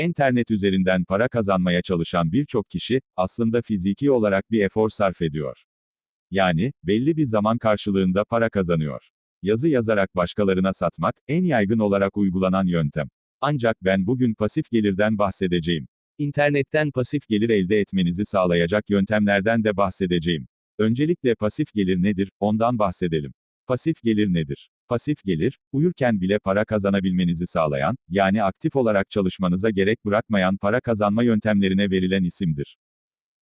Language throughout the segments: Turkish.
İnternet üzerinden para kazanmaya çalışan birçok kişi, aslında fiziki olarak bir efor sarf ediyor. Yani, belli bir zaman karşılığında para kazanıyor. Yazı yazarak başkalarına satmak, en yaygın olarak uygulanan yöntem. Ancak ben bugün pasif gelirden bahsedeceğim. İnternetten pasif gelir elde etmenizi sağlayacak yöntemlerden de bahsedeceğim. Öncelikle pasif gelir nedir, ondan bahsedelim. Pasif gelir nedir? Pasif gelir, uyurken bile para kazanabilmenizi sağlayan, yani aktif olarak çalışmanıza gerek bırakmayan para kazanma yöntemlerine verilen isimdir.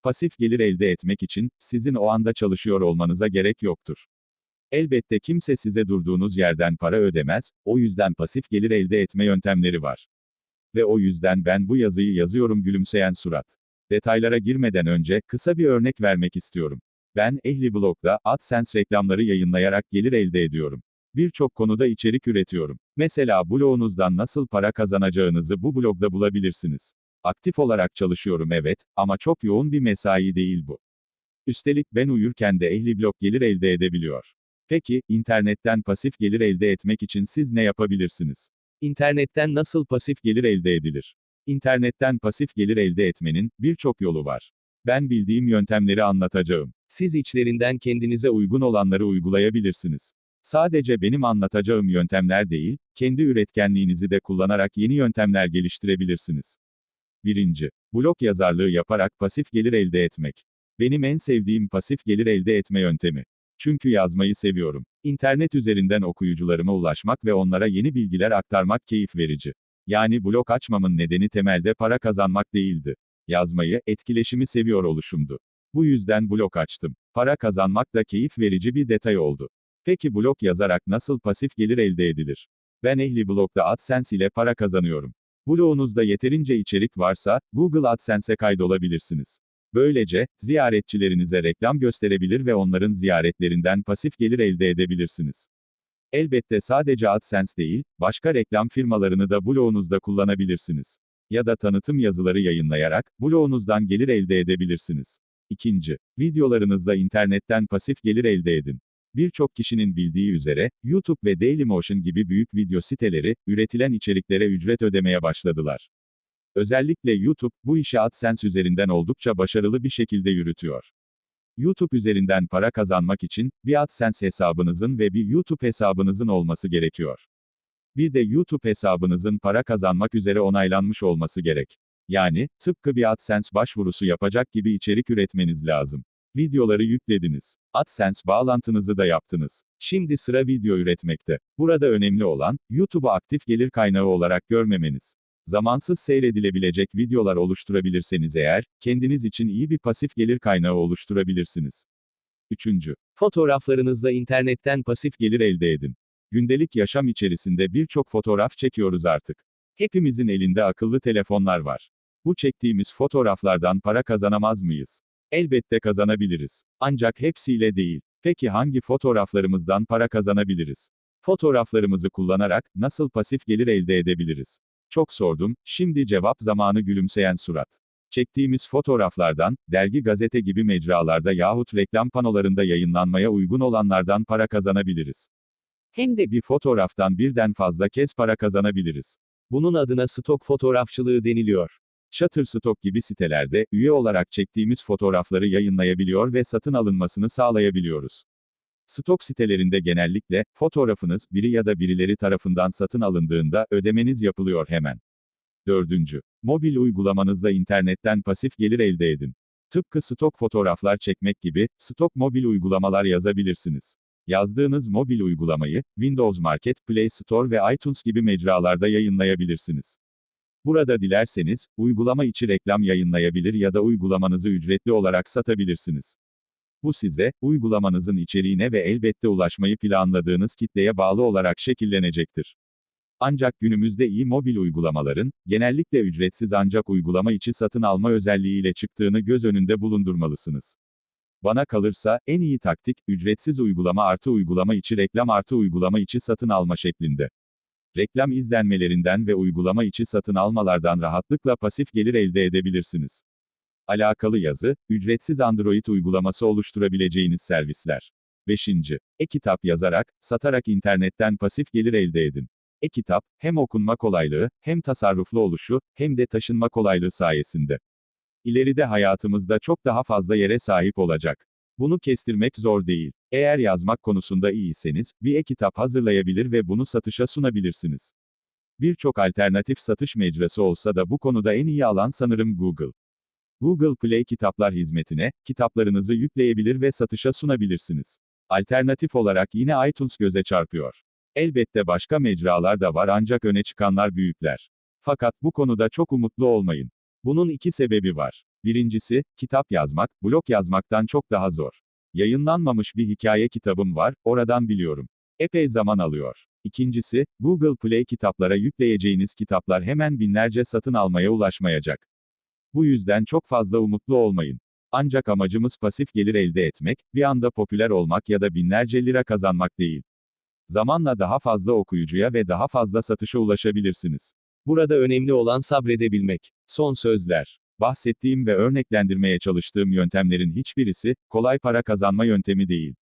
Pasif gelir elde etmek için, sizin o anda çalışıyor olmanıza gerek yoktur. Elbette kimse size durduğunuz yerden para ödemez, o yüzden pasif gelir elde etme yöntemleri var. Ve o yüzden ben bu yazıyı yazıyorum gülümseyen surat. Detaylara girmeden önce, kısa bir örnek vermek istiyorum. Ben, Ehli Blog'da, AdSense reklamları yayınlayarak gelir elde ediyorum. Birçok konuda içerik üretiyorum. Mesela blogunuzdan nasıl para kazanacağınızı bu blogda bulabilirsiniz. Aktif olarak çalışıyorum evet, ama çok yoğun bir mesai değil bu. Üstelik ben uyurken de Ehli Blog gelir elde edebiliyor. Peki, internetten pasif gelir elde etmek için siz ne yapabilirsiniz? İnternetten nasıl pasif gelir elde edilir? İnternetten pasif gelir elde etmenin birçok yolu var. Ben bildiğim yöntemleri anlatacağım. Siz içlerinden kendinize uygun olanları uygulayabilirsiniz. Sadece benim anlatacağım yöntemler değil, kendi üretkenliğinizi de kullanarak yeni yöntemler geliştirebilirsiniz. 1. Blog yazarlığı yaparak pasif gelir elde etmek. Benim en sevdiğim pasif gelir elde etme yöntemi. Çünkü yazmayı seviyorum. İnternet üzerinden okuyucularıma ulaşmak ve onlara yeni bilgiler aktarmak keyif verici. Yani blog açmamın nedeni temelde para kazanmak değildi. Yazmayı, etkileşimi seviyor oluşumdu. Bu yüzden blog açtım. Para kazanmak da keyif verici bir detay oldu. Peki blog yazarak nasıl pasif gelir elde edilir? Ben Ehli Blog'da AdSense ile para kazanıyorum. Blogunuzda yeterince içerik varsa, Google AdSense'e kaydolabilirsiniz. Böylece, ziyaretçilerinize reklam gösterebilir ve onların ziyaretlerinden pasif gelir elde edebilirsiniz. Elbette sadece AdSense değil, başka reklam firmalarını da blogunuzda kullanabilirsiniz. Ya da tanıtım yazıları yayınlayarak, blogunuzdan gelir elde edebilirsiniz. İkinci, videolarınızla internetten pasif gelir elde edin. Birçok kişinin bildiği üzere, YouTube ve Dailymotion gibi büyük video siteleri, üretilen içeriklere ücret ödemeye başladılar. Özellikle YouTube, bu işi AdSense üzerinden oldukça başarılı bir şekilde yürütüyor. YouTube üzerinden para kazanmak için, bir AdSense hesabınızın ve bir YouTube hesabınızın olması gerekiyor. Bir de YouTube hesabınızın para kazanmak üzere onaylanmış olması gerek. Yani, tıpkı bir AdSense başvurusu yapacak gibi içerik üretmeniz lazım. Videoları yüklediniz. AdSense bağlantınızı da yaptınız. Şimdi sıra video üretmekte. Burada önemli olan, YouTube'u aktif gelir kaynağı olarak görmemeniz. Zamansız seyredilebilecek videolar oluşturabilirseniz eğer, kendiniz için iyi bir pasif gelir kaynağı oluşturabilirsiniz. 3. Fotoğraflarınızla internetten pasif gelir elde edin. Gündelik yaşam içerisinde birçok fotoğraf çekiyoruz artık. Hepimizin elinde akıllı telefonlar var. Bu çektiğimiz fotoğraflardan para kazanamaz mıyız? Elbette kazanabiliriz. Ancak hepsiyle değil. Peki hangi fotoğraflarımızdan para kazanabiliriz? Fotoğraflarımızı kullanarak nasıl pasif gelir elde edebiliriz? Çok sordum, şimdi cevap zamanı gülümseyen surat. Çektiğimiz fotoğraflardan, dergi gazete gibi mecralarda yahut reklam panolarında yayınlanmaya uygun olanlardan para kazanabiliriz. Hem de bir fotoğraftan birden fazla kez para kazanabiliriz. Bunun adına stok fotoğrafçılığı deniliyor. Shutterstock gibi sitelerde, üye olarak çektiğimiz fotoğrafları yayınlayabiliyor ve satın alınmasını sağlayabiliyoruz. Stok sitelerinde genellikle, fotoğrafınız, biri ya da birileri tarafından satın alındığında, ödemeniz yapılıyor hemen. 4. Mobil uygulamanızla internetten pasif gelir elde edin. Tıpkı stok fotoğraflar çekmek gibi, stok mobil uygulamalar yazabilirsiniz. Yazdığınız mobil uygulamayı, Windows Market, Play Store ve iTunes gibi mecralarda yayınlayabilirsiniz. Burada dilerseniz, uygulama içi reklam yayınlayabilir ya da uygulamanızı ücretli olarak satabilirsiniz. Bu size, uygulamanızın içeriğine ve elbette ulaşmayı planladığınız kitleye bağlı olarak şekillenecektir. Ancak günümüzde iyi mobil uygulamaların, genellikle ücretsiz ancak uygulama içi satın alma özelliğiyle çıktığını göz önünde bulundurmalısınız. Bana kalırsa, en iyi taktik, ücretsiz uygulama artı uygulama içi reklam artı uygulama içi satın alma şeklinde. Reklam izlenmelerinden ve uygulama içi satın almalardan rahatlıkla pasif gelir elde edebilirsiniz. Alakalı yazı, ücretsiz Android uygulaması oluşturabileceğiniz servisler. 5. E-kitap yazarak, satarak internetten pasif gelir elde edin. E-kitap, hem okunma kolaylığı, hem tasarruflu oluşu, hem de taşınma kolaylığı sayesinde. İleride hayatımızda çok daha fazla yere sahip olacak. Bunu kestirmek zor değil. Eğer yazmak konusunda iyiyseniz, bir e-kitap hazırlayabilir ve bunu satışa sunabilirsiniz. Birçok alternatif satış mecrası olsa da bu konuda en iyi alan sanırım Google. Google Play kitaplar hizmetine, kitaplarınızı yükleyebilir ve satışa sunabilirsiniz. Alternatif olarak yine iTunes göze çarpıyor. Elbette başka mecralar da var ancak öne çıkanlar büyükler. Fakat bu konuda çok umutlu olmayın. Bunun iki sebebi var. Birincisi, kitap yazmak, blog yazmaktan çok daha zor. Yayınlanmamış bir hikaye kitabım var, oradan biliyorum. Epey zaman alıyor. İkincisi, Google Play kitaplara yükleyeceğiniz kitaplar hemen binlerce satın almaya ulaşmayacak. Bu yüzden çok fazla umutlu olmayın. Ancak amacımız pasif gelir elde etmek, bir anda popüler olmak ya da binlerce lira kazanmak değil. Zamanla daha fazla okuyucuya ve daha fazla satışa ulaşabilirsiniz. Burada önemli olan sabredebilmek. Son sözler. Bahsettiğim ve örneklendirmeye çalıştığım yöntemlerin hiçbirisi, kolay para kazanma yöntemi değil.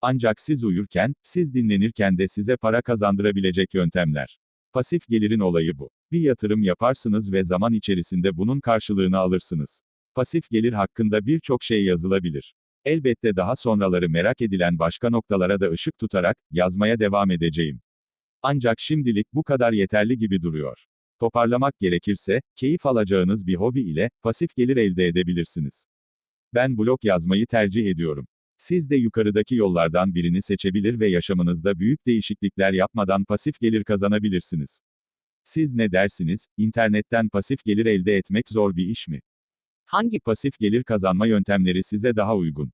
Ancak siz uyurken, siz dinlenirken de size para kazandırabilecek yöntemler. Pasif gelirin olayı bu. Bir yatırım yaparsınız ve zaman içerisinde bunun karşılığını alırsınız. Pasif gelir hakkında birçok şey yazılabilir. Elbette daha sonraları merak edilen başka noktalara da ışık tutarak, yazmaya devam edeceğim. Ancak şimdilik bu kadar yeterli gibi duruyor. Toparlamak gerekirse, keyif alacağınız bir hobi ile pasif gelir elde edebilirsiniz. Ben blog yazmayı tercih ediyorum. Siz de yukarıdaki yollardan birini seçebilir ve yaşamınızda büyük değişiklikler yapmadan pasif gelir kazanabilirsiniz. Siz ne dersiniz? İnternetten pasif gelir elde etmek zor bir iş mi? Hangi pasif gelir kazanma yöntemleri size daha uygun?